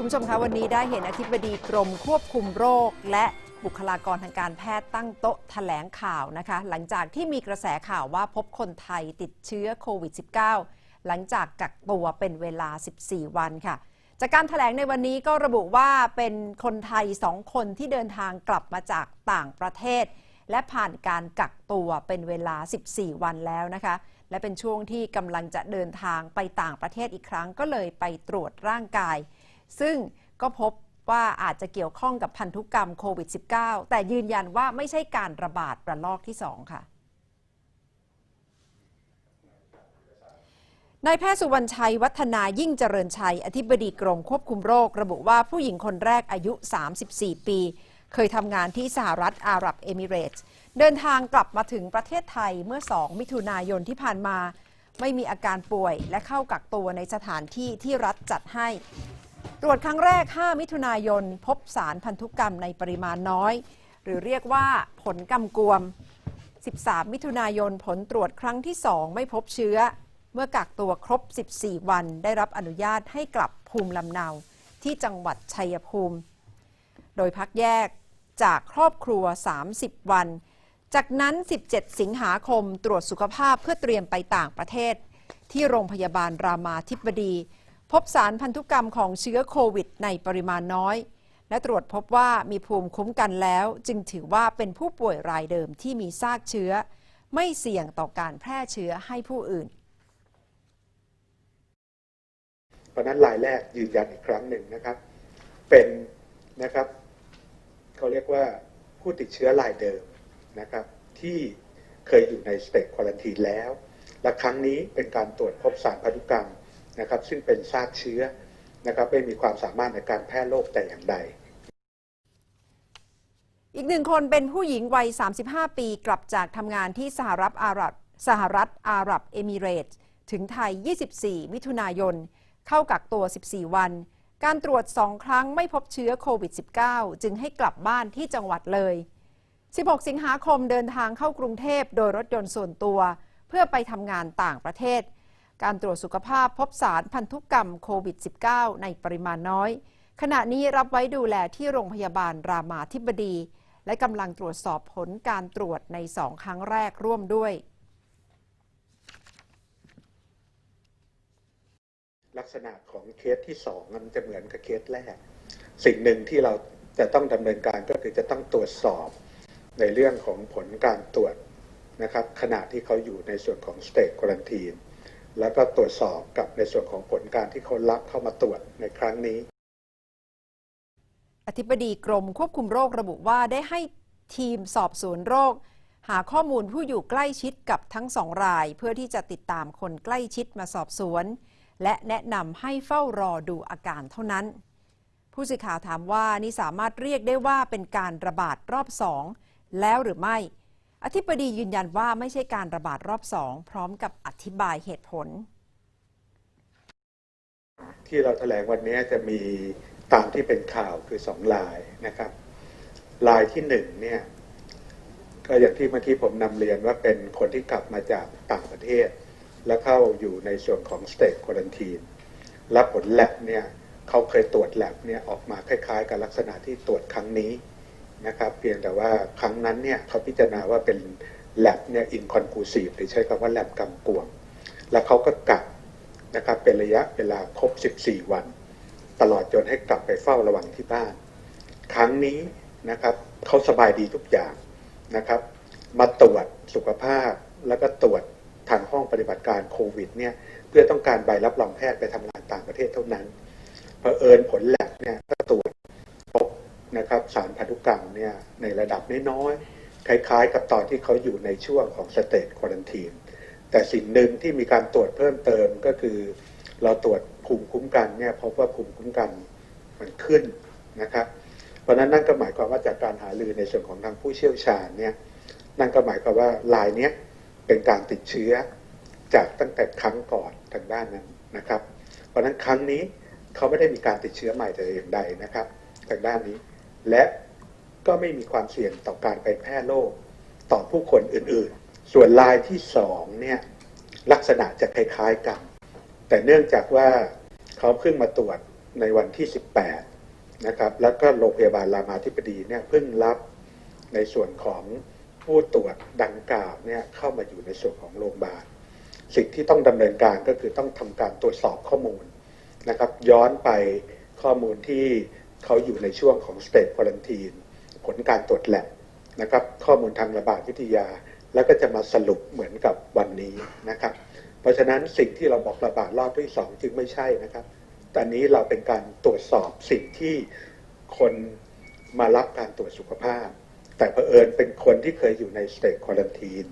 คุณผู้ชมคะวันนี้ได้เห็นอธิบดีกรมควบคุมโรค และบุคลากรทางการแพทย์ตั้งโต๊ะแถลงข่าวนะคะ หลังจากที่มีกระแสข่าวว่าพบคนไทยติดเชื้อโควิด -19 หลังจากกักตัวเป็นเวลา 14 วันค่ะ จากการแถลงในวันนี้ก็ระบุว่าเป็นคนไทย 2 คนที่เดินทางกลับมาจากต่างประเทศ และผ่านการกักตัวเป็นเวลา 14 วันแล้วนะคะและเป็นช่วงที่กำลังจะเดินทางไปต่างประเทศอีกครั้งก็เลยไปตรวจร่างกาย ซึ่งก็พบว่าอาจจะเกี่ยวข้องกับพันธุกรรมโควิด -19 แต่ยืนยันว่าไม่ใช่การระบาดระลอกที่ 2 ค่ะนายแพทย์สุวรรณชัย วัฒนายิ่งเจริญชัย อธิบดีกรมควบคุมโรค ระบุว่าผู้หญิงคนแรกอายุ 34 ปี เคยทำงานที่สหรัฐอาหรับเอมิเรตส์ เดินทางกลับมาถึงประเทศไทยเมื่อ 2 มิถุนายนที่ผ่านมา ไม่มีอาการป่วยและเข้ากักตัวในสถานที่ที่รัฐจัดให้ ตรวจครั้งแรก 5 มิถุนายน พบสารพันธุกรรมในปริมาณน้อย หรือเรียกว่าผลกำกวม 13 มิถุนายนผลตรวจครั้งที่ 2 ไม่พบเชื้อ เมื่อกักตัวครบ 14 วัน ได้รับอนุญาตให้กลับภูมิลำเนา ที่จังหวัดชัยภูมิ โดยพักแยกจากครอบครัว 30 วัน จากนั้น 17 สิงหาคมตรวจสุขภาพเพื่อเตรียมไปต่างประเทศ ที่โรงพยาบาลรามาธิบดี พบสารพันธุกรรมของเชื้อโควิดในปริมาณน้อย และตรวจพบว่ามีภูมิคุ้มกันแล้ว จึงถือว่าเป็นผู้ป่วยรายเดิมที่มีซากเชื้อ ไม่เสี่ยงต่อการแพร่เชื้อให้ผู้อื่น เพราะนั้นรายแรกยืนยันอีกครั้งหนึ่งนะครับ เป็นนะครับเขาเรียกว่าผู้ติดเชื้อรายเดิมนะครับ ที่เคยอยู่ในสเตจควอลันทีแล้ว และครั้งนี้เป็นการตรวจพบสารพันธุกรรม นะครับซึ่งเป็นซากเชื้อนะครับไม่มีความสามารถในการแพร่โรคแต่อย่างใด อีกหนึ่งคนเป็นผู้หญิงวัย 35 ปีกลับจากทำงานที่สหรัฐอาหรับสหรัฐอาหรับเอมิเรตส์ถึงไทย 24 มิถุนายน เข้ากักตัว 14 วัน การตรวจ 2 ครั้งไม่พบเชื้อโควิด -19 จึงให้กลับบ้านที่จังหวัดเลย 16 สิงหาคมเดินทางเข้ากรุงเทพโดยรถยนต์ส่วนตัว เพื่อไปทำงานต่างประเทศ การตรวจสุขภาพพบสารพันธุกรรมโควิด -19 ในปริมาณน้อย ขณะนี้รับไว้ดูแลที่โรงพยาบาลรามาธิบดี และกำลังตรวจสอบผลการตรวจในสองครั้งแรกร่วมด้วย ลักษณะของเคสที่สองมันจะเหมือนกับเคสแรก สิ่งหนึ่งที่เราจะต้องดำเนินการก็คือจะต้องตรวจสอบในเรื่องของผลการตรวจนะครับขณะที่เขาอยู่ในส่วนของสเตจควอลันทีน แล้วก็ตรวจสอบกับในส่วนของผลการที่เขารับเข้ามาตรวจในครั้งนี้ อธิบดีกรมควบคุมโรคระบุว่าได้ให้ทีมสอบสวนโรค หาข้อมูลผู้อยู่ใกล้ชิดกับทั้งสองราย เพื่อที่จะติดตามคนใกล้ชิดมาสอบสวน และแนะนำให้เฝ้ารอดูอาการเท่านั้น ผู้สื่อข่าวถามว่านี่สามารถเรียกได้ว่าเป็นการระบาดรอบสองแล้วหรือไม่ อธิบดียืนยันว่าไม่ใช่การระบาดรอบสองพร้อมกับอธิบายเหตุผล ที่เราแถลงวันนี้จะมีตามที่เป็นข่าวคือสองลายนะครับลายที่หนึ่งเนี่ยก็อย่างที่เมื่อกี้ผมนำเรียนว่าเป็นคนที่กลับมาจากต่างประเทศ แล้วเข้าอยู่ในส่วนของสเต e ควอลันทีนและผลแลบเนี่ยเขาเคยตรวจแลบเนี่ยออกมาคล้ายๆ กับลักษณะที่ตรวจครั้งนี้ นะครับเพียงแต่ว่าครั้งนั้นเนี่ยเขาพิจารณาว่าเป็นแลบเนี่ยอินคอนคูซีฟหรือใช้คำว่าแลบกำกวมแล้วเขาก็กักนะครับเป็นระยะเวลาครบ 14 วัน ตลอดจนให้กลับไปเฝ้าระวังที่บ้าน ครั้งนี้นะครับเขาสบายดีทุกอย่างนะครับมาตรวจสุขภาพแล้วก็ตรวจทางห้องปฏิบัติการโควิดเนี่ยเพื่อต้องการใบรับรองแพทย์ไปทำงานต่างประเทศเท่านั้นเผอิญผลแลบเนี่ย นะครับสารพันธุกรรมเนี่ยในระดับน้อยๆคล้ายๆ กับตอนที่เขาอยู่ในช่วงของสเตจควอนทีนแต่สิ่งหนึ่งที่มีการตรวจเพิ่มเติมก็คือ เราตรวจภูมิคุ้มกันเนี่ยพบว่าภูมิคุ้มกันมันขึ้นนะครับ เพราะนั้นนั่นก็หมายความว่าจากการหารือในส่วนของทางผู้เชี่ยวชาญเนี่ยนั่นก็หมายความว่าลายเนี้ยเป็นการติดเชื้อจากตั้งแต่ครั้งก่อนทางด้านนั้นนะครับ เพราะนั้นครั้งนี้เขาไม่ได้มีการติดเชื้อใหม่แต่อย่างใดนะครับ ทางด้านนี้ และก็ไม่มีความเสี่ยงต่อการไปแพร่โรคต่อผู้คนอื่นๆ ส่วนลายที่สองเนี่ยลักษณะจะคล้ายๆกัน แต่เนื่องจากว่าเขาเพิ่งมาตรวจในวันที่ 18 นะครับ แล้วก็โรงพยาบาลรามาธิบดีเนี่ยเพิ่งรับในส่วนของผู้ตรวจดังกล่าวเนี่ยเข้ามาอยู่ในส่วนของโรงพยาบาล สิ่งที่ต้องดำเนินการก็คือต้องทำการตรวจสอบข้อมูลนะครับ ย้อนไปข้อมูลที่ เขาอยู่ในช่วงของสเต e ควอ r นทีนผลการตรวจแลบนะครับข้อมูลทางระบาดวิทยา แล้วก็จะมาสรุปเหมือนกับวันนี้นะครับ เพราะฉะนั้นสิ่งที่เราบอกระบาดรอบที่สองจึงไม่ใช่นะครับต่นี้เราเป็นการตรวจสอบสิ่งที่คนมารับการตรวจสุขภาพ แต่เผอิญเป็นคนที่เคยอยู่ในสเต e ควอ r นทีน